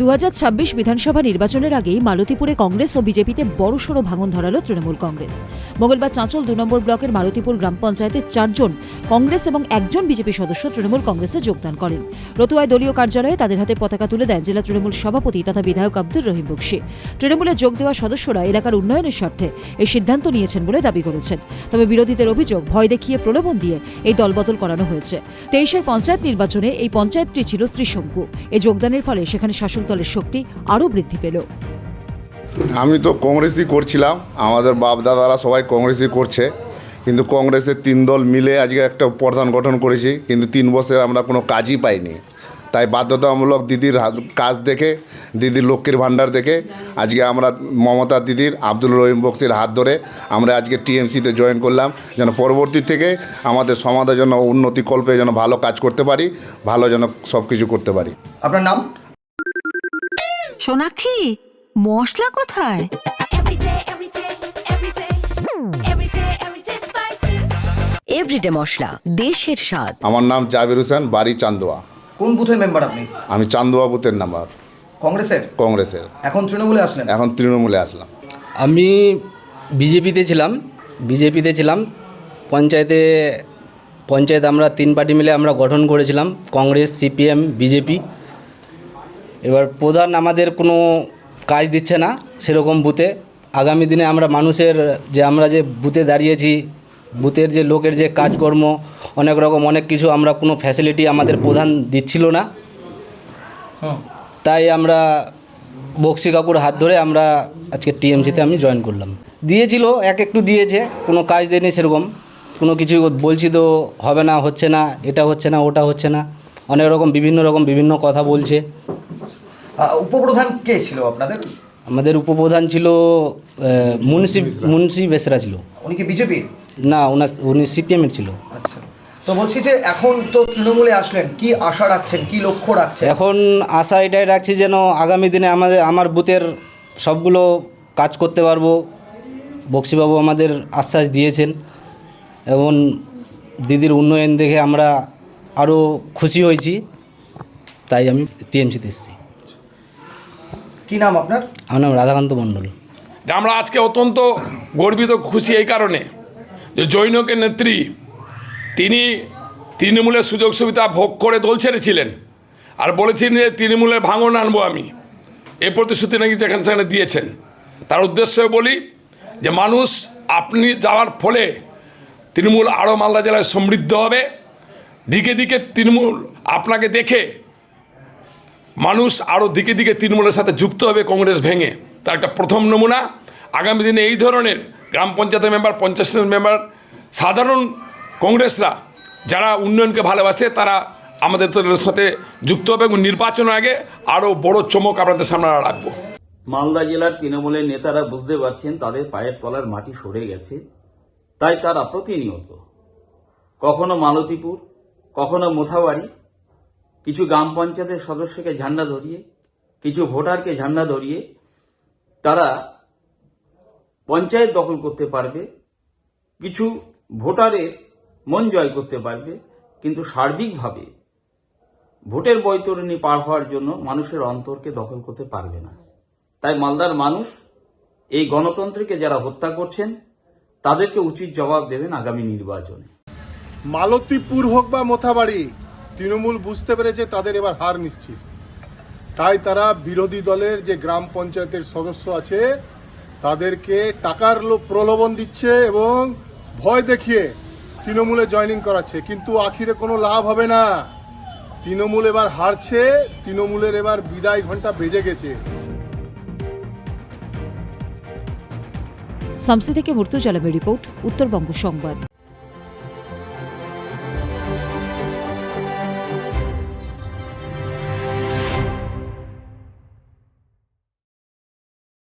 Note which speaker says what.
Speaker 1: দু হাজার ছাব্বিশ বিধানসভা নির্বাচনের আগেই মালতীপুরে কংগ্রেস ও বিজেপিতে বড়সড় ভাঙন ধরালো তৃণমূল কংগ্রেস। মঙ্গলবার চাঁচল দু নম্বর ব্লকের মালতীপুর গ্রাম পঞ্চায়েতের চারজন কংগ্রেস এবং একজন বিজেপি সদস্য তৃণমূল কংগ্রেসে যোগদান করেন। রতুয়ায় দলীয় কার্যালয়ে তাদের হাতে পতাকা তুলে দেন জেলা তৃণমূল সভাপতি তথা বিধায়ক আব্দুর রহিম বক্সি। তৃণমূলে যোগ দেওয়া সদস্যরা এলাকার উন্নয়নের স্বার্থে এই সিদ্ধান্ত নিয়েছেন বলে দাবি করেছেন। তবে বিরোধীদের অভিযোগ, ভয় দেখিয়ে প্রলোভন দিয়ে এই দলবদল করানো হয়েছে। তেইশের পঞ্চায়েত নির্বাচনে এই পঞ্চায়েতটি ছিল ত্রিশঙ্কু। এই যোগদানের ফলে সেখানে শাসক দলের শক্তি আরও বৃদ্ধি পেল।
Speaker 2: আমি তো কংগ্রেসই করছিলাম। আমাদের বাপ দাদারা সবাই কংগ্রেসই করছে। কিন্তু কংগ্রেসের তিন দল মিলে আজকে একটা প্রধান গঠন করেছি। কিন্তু তিন বছর আমরা কোনো কাজই পাইনি। তাই বাধ্যতামূলক দিদির হাত- কাজ দেখে দিদির লক্ষ্মীর ভাণ্ডার দেখে আজকে আমরা মমতা দিদির আব্দুল রহিম বক্সির হাত ধরে আমরা আজকে টিএমসিতে জয়েন করলাম। যেন পরবর্তী থেকে আমাদের সমাজের জন্য উন্নতি কল্পে যেন ভালো কাজ করতে পারি ভালো যেন সব কিছু করতে পারি।
Speaker 3: আপনার নাম?
Speaker 4: সোনাক্ষী মশলা কোথায়?
Speaker 5: Every day, every day, every day, every day, every day spices.
Speaker 6: Everyday মশলা দেশের স্বাদ।
Speaker 2: আমার নাম জাবির হোসেন বাড়ি চান্দোয়া।
Speaker 3: কোন বুথের মেম্বার আপনি?
Speaker 2: আমি চান্দোয়া বুথের নাম্বার।
Speaker 3: কংগ্রেসের?
Speaker 2: কংগ্রেসের।
Speaker 3: এখন তৃণমূলে আসলেন?
Speaker 2: এখন তৃণমূলে আসলাম।
Speaker 7: আমি বিজেপিতে ছিলাম বিজেপিতে ছিলাম পঞ্চায়েতে পঞ্চায়েত আমরা তিন পার্টি মিলে আমরা গঠন করেছিলাম কংগ্রেস সিপিএম বিজেপি। এবার প্রধান আমাদের কোনো কাজ দিচ্ছে না সেরকম বুথে। আগামী দিনে আমরা মানুষের যে আমরা যে বুথে দাঁড়িয়েছি বুথের যে লোকের যে কাজকর্ম অনেক রকম অনেক কিছু আমরা কোনো ফ্যাসিলিটি আমাদের প্রধান দিচ্ছিল না। তাই আমরা বক্সি কাকুর হাত ধরে আমরা আজকে টিএমসিতে আমি জয়েন করলাম। দিয়েছিল এক একটু দিয়েছে কোনো কাজ দেয়নি সেরকম। কোনো কিছু বলছি তো হবে না হচ্ছে না এটা হচ্ছে না ওটা হচ্ছে না। অনেক রকম বিভিন্ন রকম বিভিন্ন কথা বলছে।
Speaker 3: উপপ্রধান কে ছিল আপনাদের?
Speaker 7: আমাদের উপপ্রধান ছিল মুন্সি মুন্সি বেসরা। ছিল।
Speaker 3: উনি কি বিজেপির
Speaker 7: না ওনার উনি সিপিএমের ছিল।
Speaker 3: আচ্ছা। তো বলছি যে এখন তো তৃণমূলে আসলেন কি আশা রাখছেন কি লক্ষ্য রাখছেন?
Speaker 7: এখন আশা এটাই রাখছি যেন আগামী দিনে আমাদের আমার বুথের সবগুলো কাজ করতে পারব। বক্সিবাবু আমাদের আশ্বাস দিয়েছেন। এবং দিদির উন্নয়ন দেখে আমরা আরও খুশি হয়েছি। তাই আমি টিএমসিতে এসেছি।
Speaker 3: কি নাম আপনার?
Speaker 7: আমার নাম রাধাকান্ত মণ্ডল।
Speaker 8: যে আমরা আজকে অত্যন্ত গর্বিত খুশি এই কারণে যে জৈনকের নেত্রী তিনি তৃণমূলের সুযোগ সুবিধা ভোগ করে দোল ছেড়েছিলেন আর বলেছিলেন যে তৃণমূলের ভাঙন আনব আমি। এই প্রতিশ্রুতি নাকি যেখানে সেখানে দিয়েছেন। তার উদ্দেশ্য বলি যে মানুষ আপনি যাওয়ার ফলে তৃণমূল আরও মালদা জেলায় সমৃদ্ধ হবে। দিকে দিকে তৃণমূল আপনাকে দেখে মানুষ আরও দিকে দিকে তৃণমূলের সাথে যুক্ত হবে কংগ্রেস ভেঙে। তার একটা প্রথম নমুনা, আগামী দিনে এই ধরনের গ্রাম পঞ্চায়েতের মেম্বার, পঞ্চায়েত মেম্বার, সাধারণ কংগ্রেসরা যারা উন্নয়নকে ভালোবাসে, তারা আমাদের সাথে যুক্ত হবে এবং নির্বাচনের আগে আরও বড় চমক আপনাদের সামনে রাখব
Speaker 9: মালদা জেলার তৃণমূলের নেতারা বুঝতে পারছেন তাদের পায়ের তলার মাটি সরে গেছে, তাই তারা প্রতিনিয়ত কখনো মালতীপুর, কখনো মোথাবাড়ি কিছু গ্রাম পঞ্চায়েতের সদস্যকে ঝান্ডা ধরিয়ে, কিছু ভোটারকে ঝান্ডা ধরিয়ে তারা পঞ্চায়েত দখল করতে পারবে, কিছু ভোটারের মন জয় করতে পারবে, কিন্তু সার্বিকভাবে ভোটের বৈতরণী পার হওয়ার জন্য মানুষের অন্তরকে দখল করতে পারবে না। তাই মালদার মানুষ, এই গণতন্ত্রকে যারা হত্যা করছেন, তাদেরকে উচিত জবাব দেবেন আগামী নির্বাচনে।
Speaker 10: মালতীপুর হোক বা মোথাবাড়ি তৃণমূল বুঝতে পেরেছে তাদের এবার হার নিশ্চিত। তাই তারা বিরোধী দলের যে গ্রাম পঞ্চায়েতের সদস্য আছে, তাদেরকে টাকার প্রলোভন দিচ্ছে এবং ভয় দেখিয়ে তৃণমূলে জয়েনিং করাচ্ছে। কিন্তু আখিরে কোনো লাভ হবে না। তৃণমূল এবার হারছে, তৃণমূলের এবার বিদায় ঘণ্টা বেজে গেছে।
Speaker 1: সামসি থেকে মূর্তুজালামের রিপোর্ট, উত্তরবঙ্গ সংবাদ।